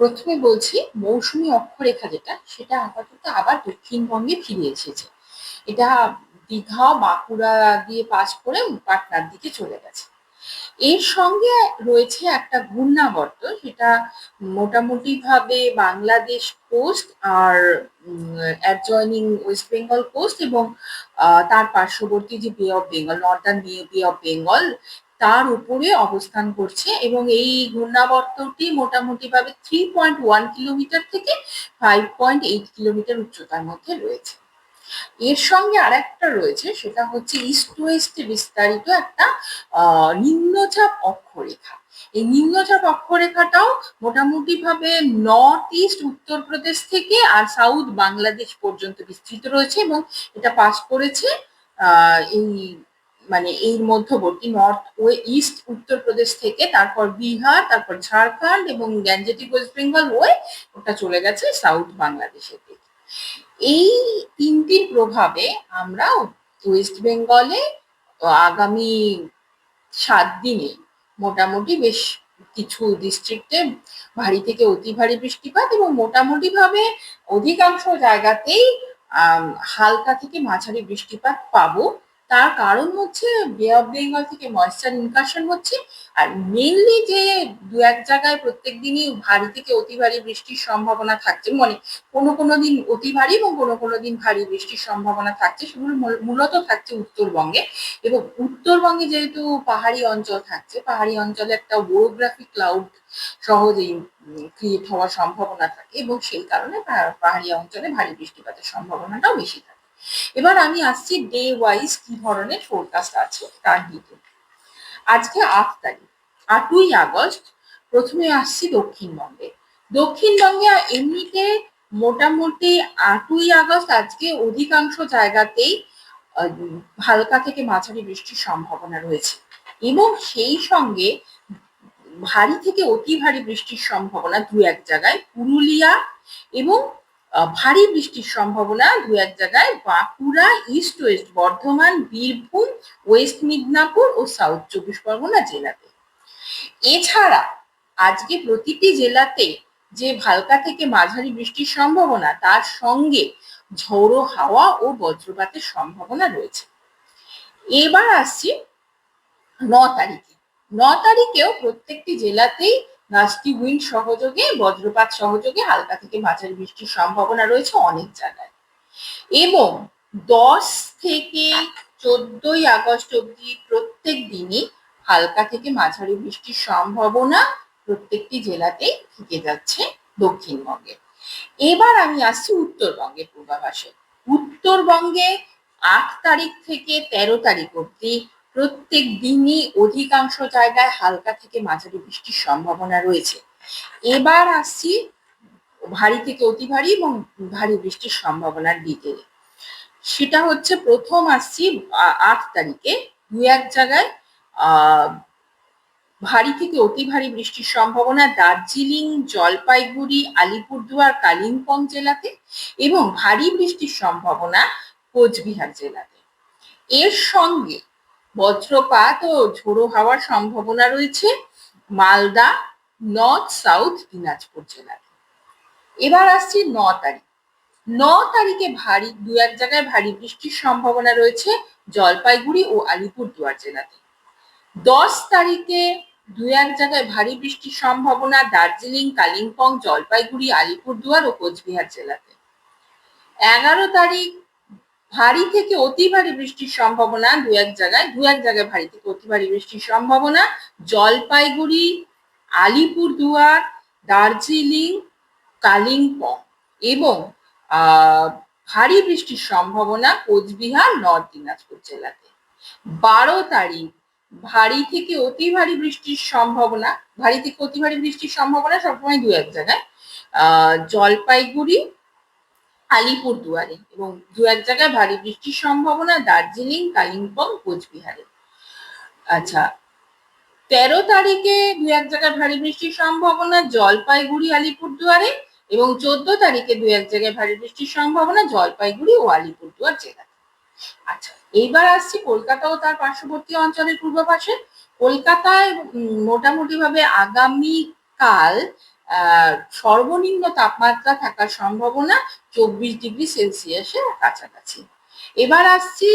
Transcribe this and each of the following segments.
প্রথমে বলছি মৌসুমী অক্ষরেখা যেটা, সেটা আপাতত আবার দক্ষিণবঙ্গে ফিরে এসেছে। এটা দীঘা, বাঁকুড়া দিয়ে পাস করে পাটনার দিকে চলে গেছে। এর সঙ্গে রয়েছে একটা ঘূর্ণাবর্ত, সেটা মোটামুটি ভাবে বাংলাদেশ কোস্ট আর অ্যাডজয়নিং ওয়েস্ট বেঙ্গল কোস্ট এবং তার পার্শ্ববর্তী যে bay of Bengal northern bay of Bengal তার উপরে অবস্থান করছে এবং এই ঘূর্ণাবর্তটি মোটামুটি ভাবে থ্রি পয়েন্ট ওয়ান কিলোমিটার থেকে ফাইভ পয়েন্ট এইট কিলোমিটার উচ্চতার মধ্যে রয়েছে। এর সঙ্গে আরেকটা রয়েছে, সেটা হচ্ছে ইস্ট ওয়েস্টে বিস্তারিত একটা নিম্নচাপ অক্ষরেখা। এই নিম্নচাপ অক্ষরেখাটাও মোটামুটি ভাবে নর্থ ইস্ট উত্তরপ্রদেশ থেকে আর সাউথ বাংলাদেশ পর্যন্ত বিস্তৃত রয়েছে এবং এটা পাস করেছে এই মানে এই মধ্যবর্তী নর্থ ওয়ে ইস্ট উত্তরপ্রদেশ থেকে তারপর বিহার, তারপর ঝাড়খণ্ড এবং গ্যাঞ্জেটিক ওয়েস্ট বেঙ্গল ওয়ে ওটা চলে গেছে সাউথ বাংলাদেশের দিকে এই তিনটির প্রভাবে আমরা ওয়েস্ট বেঙ্গলে আগামী সাত দিনে মোটামুটি বেশ কিছু ডিস্ট্রিক্টে ভারী থেকে অতি ভারী বৃষ্টিপাত এবং মোটামুটি ভাবে অধিকাংশ জায়গাতেই হালকা থেকে মাঝারি বৃষ্টিপাত পাবো। তার কারণ হচ্ছে বে অফ বেঙ্গল থেকে ময়েশ্চার ইনকাশন হচ্ছে। আর মেনলি যে দু এক জায়গায় প্রত্যেক দিনই ভারী থেকে অতি ভারী বৃষ্টির সম্ভাবনা থাকছে। মানে কোনো কোনো দিন অতি ভারী এবং কোনো কোনো দিন ভারী বৃষ্টির সম্ভাবনা থাকছে। সেগুলো মূল- মূলত থাকছে উত্তরবঙ্গে। এবং উত্তরবঙ্গে যেহেতু পাহাড়ি অঞ্চল থাকছে, পাহাড়ি অঞ্চলে একটা ওরোগ্রাফি ক্লাউড সহজেই ক্রিয়েট হওয়ার সম্ভাবনা থাকে এবং সেই কারণে পাহাড়ি অঞ্চলে ভারী বৃষ্টিপাতের সম্ভাবনাটাও বেশি থাকে। এবার আমি আসছি ডে ওয়াইজ কি ধরনের ফোরকাস্ট আছে তার দিকে আজকে আট তারিখ, আটই আগস্ট, প্রথমে আসছি দক্ষিণবঙ্গে। দক্ষিণবঙ্গে এমনিতে মোটামুটি আটই আগস্ট আজকে অধিকাংশ জায়গাতেই হালকা থেকে মাঝারি বৃষ্টির সম্ভাবনা রয়েছে। এবং সেই সঙ্গে ভারী থেকে অতি ভারী বৃষ্টির সম্ভাবনা দু এক জায়গায়, পুরুলিয়া এবং ভারী বৃষ্টির সম্ভাবনা দু এক জায়গায় Bankura, east west, Bardhaman, Birbhum, west Midnapur ও সাউথ চব্বিশ পরগনা জেলাতে। এছাড়া আজকে প্রতিটি জেলাতে যে হালকা থেকে মাঝারি বৃষ্টির সম্ভাবনা, তার সঙ্গে ঝোড়ো হাওয়া ও বজ্রপাতের সম্ভাবনা রয়েছে। এবার আসছি ন তারিখে। ন তারিখেও প্রত্যেকটি জেলাতেই নাস্টি উইন্ড সহযোগে, বজ্রপাত সহযোগে হালকা থেকে মাঝারি বৃষ্টির সম্ভাবনা রয়েছে অনেক জায়গায়। এবং দশ থেকে চোদ্দই আগস্ট অব্দি প্রত্যেক দিনই হালকা থেকে মাঝারি বৃষ্টির সম্ভাবনা প্রত্যেকটি জেলাতেই থেকে যাচ্ছে দক্ষিণবঙ্গে। এবার আমি আসছি উত্তরবঙ্গের পূর্বাভাসে। উত্তরবঙ্গে আট তারিখ থেকে তেরো তারিখ অবধি প্রত্যেক দিনই অধিকাংশ জায়গায় হালকা থেকে মাঝারি বৃষ্টির সম্ভাবনা রয়েছে। এবার আসছি ভারী থেকে অতি ভারী এবং ভারী বৃষ্টির সম্ভাবনার ডিটেলে সেটা হচ্ছে প্রথম আসছি আট তারিখে। দু এক জায়গায় ভারী থেকে অতি ভারী বৃষ্টির সম্ভাবনা দার্জিলিং, জলপাইগুড়ি, আলিপুরদুয়ার, কালিম্পং জেলাতে এবং ভারী বৃষ্টির সম্ভাবনা কোচবিহার জেলাতে। এর সঙ্গে বজ্রপাত ও ঝোড়ো হাওয়ার সম্ভাবনা রয়েছে মালদা, নর্থ, সাউথ, দিনাজপুর জেলাতে এবার আসছি ন তারিখ। ন তারিখে ভারী, দু এক জায়গায় ভারী বৃষ্টির সম্ভাবনা রয়েছে জলপাইগুড়ি ও আলিপুরদুয়ার জেলাতে। দশ তারিখে দু এক জায়গায় ভারী বৃষ্টির সম্ভাবনা দার্জিলিং, কালিম্পং, জলপাইগুড়ি, আলিপুরদুয়ার ও কোচবিহার জেলাতে। এগারো তারিখ ভারী থেকে অতি ভারী বৃষ্টির সম্ভাবনা দু এক জায়গায়, দু এক জায়গায় ভারী থেকে অতি ভারী বৃষ্টির সম্ভাবনা। জলপাইগুড়ি, আলিপুরদুয়ার, দার্জিলিং, কালিম্পং এবং ভারী বৃষ্টির সম্ভাবনা কোচবিহার, নর্থ দিনাজপুর জেলাতে। বারো তারিখ, ভারী থেকে অতি ভারী বৃষ্টির সম্ভাবনা, ভারী থেকে অতি ভারী বৃষ্টির সম্ভাবনা সবসময় দু এক জায়গায়। জলপাইগুড়ি আলিপুরদুয়ারে এবং দু এক জায়গায় ভারী বৃষ্টির সম্ভাবনা দার্জিলিং কালিম্পং কোচবিহারে। আচ্ছা তেরো তারিখে দু এক জায়গায় ভারী বৃষ্টির সম্ভাবনা জলপাইগুড়ি আলিপুরদুয়ারে এবং চোদ্দ তারিখে দু এক জায়গায় ভারী বৃষ্টির সম্ভাবনা জলপাইগুড়ি ও আলিপুরদুয়ার জেলাতে আচ্ছা এইবার আসছি কলকাতা ও তার পার্শ্ববর্তী অঞ্চলের পূর্বাভাসে। কলকাতায় মোটামুটি ভাবে আগামী কাল আহ, সর্বনিম্ন তাপমাত্রা থাকার সম্ভাবনা চব্বিশ ডিগ্রি সেলসিয়াসের কাছাকাছি। এবার আসছি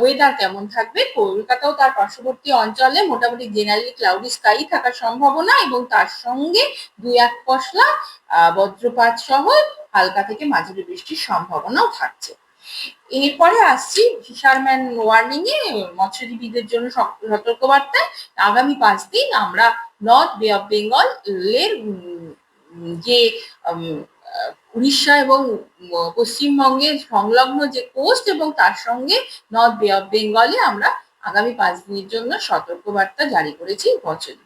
ওয়েদার কেমন থাকবে? কলকাতাও তার পার্শ্ববর্তী অঞ্চলে মোটামুটি জেনারেলি ক্লাউডি স্কাই থাকার সম্ভাবনা এবং তার সঙ্গে দুই এক পশলা বজ্রপাত সহ হালকা থেকে মাঝারি বৃষ্টির সম্ভাবনাও থাকছে। এরপরে আসছি ফিশারম্যান ওয়ার্নিং এ মৎস্যজীবীদের জন্য সতর্কবার্তায় আগামী পাঁচ দিন আমরা নর্থ বে অফ বেঙ্গল এর যে উড়িষ্যা এবং পশ্চিমবঙ্গের সংলগ্ন যে কোস্ট এবং তার সঙ্গে নর্থ বে অফ বেঙ্গলে আমরা আগামী পাঁচ দিনের জন্য সতর্কবার্তা জারি করেছি মৎস্যজীবী